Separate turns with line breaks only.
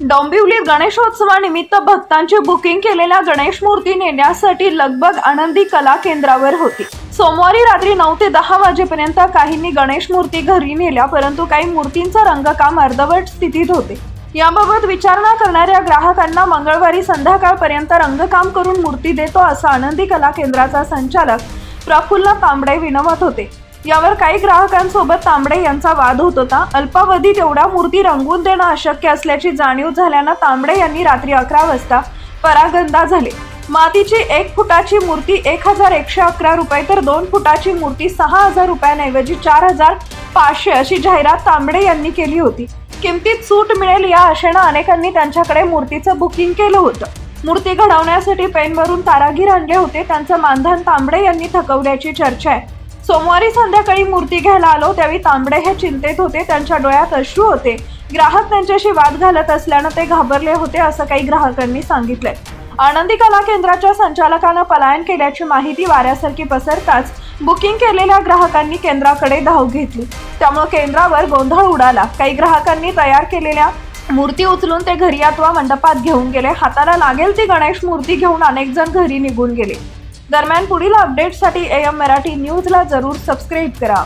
डोंबिवलीत गणेशोत्सवानिमित्त भक्तांची बुकिंग केलेल्या गणेश मूर्ती नेण्यासाठी लगबग आनंदी कला केंद्रावर होती. सोमवारी रात्री नऊ ते दहा वाजेपर्यंत काहींनी गणेश मूर्ती घरी नेल्या परंतु काही मूर्तींचं रंगकाम अर्धवट स्थितीत होते. याबाबत विचारणा करणाऱ्या ग्राहकांना मंगळवारी संध्याकाळपर्यंत रंगकाम करून मूर्ती देतो असं आनंदी कला केंद्राचा संचालक प्रफुल्ल तांबडे विनवत होते. यावर काही ग्राहकांसोबत तांबडे यांचा वाद होत होता. अल्पावधीत एवढ्या मूर्ती रंगवून देणं अशक्य असल्याची जाणीव झाल्यानं तांबडे यांनी रात्री अकरा वाजता परागंदा झाले. मातीची एक फुटाची मूर्ती एक हजार एकशे अकरा रुपये तर दोन फुटाची मूर्ती सहा हजार रुपयांऐवजी चार हजार पाचशे अशी जाहिरात तांबडे यांनी केली होती. किमतीत सूट मिळेल या आशेनं अनेकांनी त्यांच्याकडे मूर्तीचं बुकिंग केलं होतं. मूर्ती घडवण्यासाठी पेनवरून तारागीर आणले होते. त्यांचं मानधन तांबडे यांनी थकवल्याची चर्चा आहे. सोमवारी संध्याकाळी मूर्ती घ्यायला आलो त्यावेळी तांबडे हे चिंतेत होते त्यांच्या डोळ्यात अश्रू होते. ग्राहक त्यांच्याशी वाद घालत असल्यानं ते घाबरले होते असं काही ग्राहकांनी सांगितलंय. आनंदी कला केंद्राच्या संचालकानं पलायन केल्याची माहिती वाऱ्यासारखी पसरताच बुकिंग केलेल्या ग्राहकांनी केंद्राकडे धाव घेतली. त्यामुळे केंद्रावर गोंधळ उडाला. काही ग्राहकांनी तयार केलेल्या मूर्ती उचलून ते घरी अथवा मंडपात घेऊन गेले. हाताला लागेल ती गणेश मूर्ती घेऊन अनेक जण घरी निघून गेले. दरम्यान पुढील अपडेटसाठी एम मराठी न्यूजला जरूर सबस्क्राईब करा.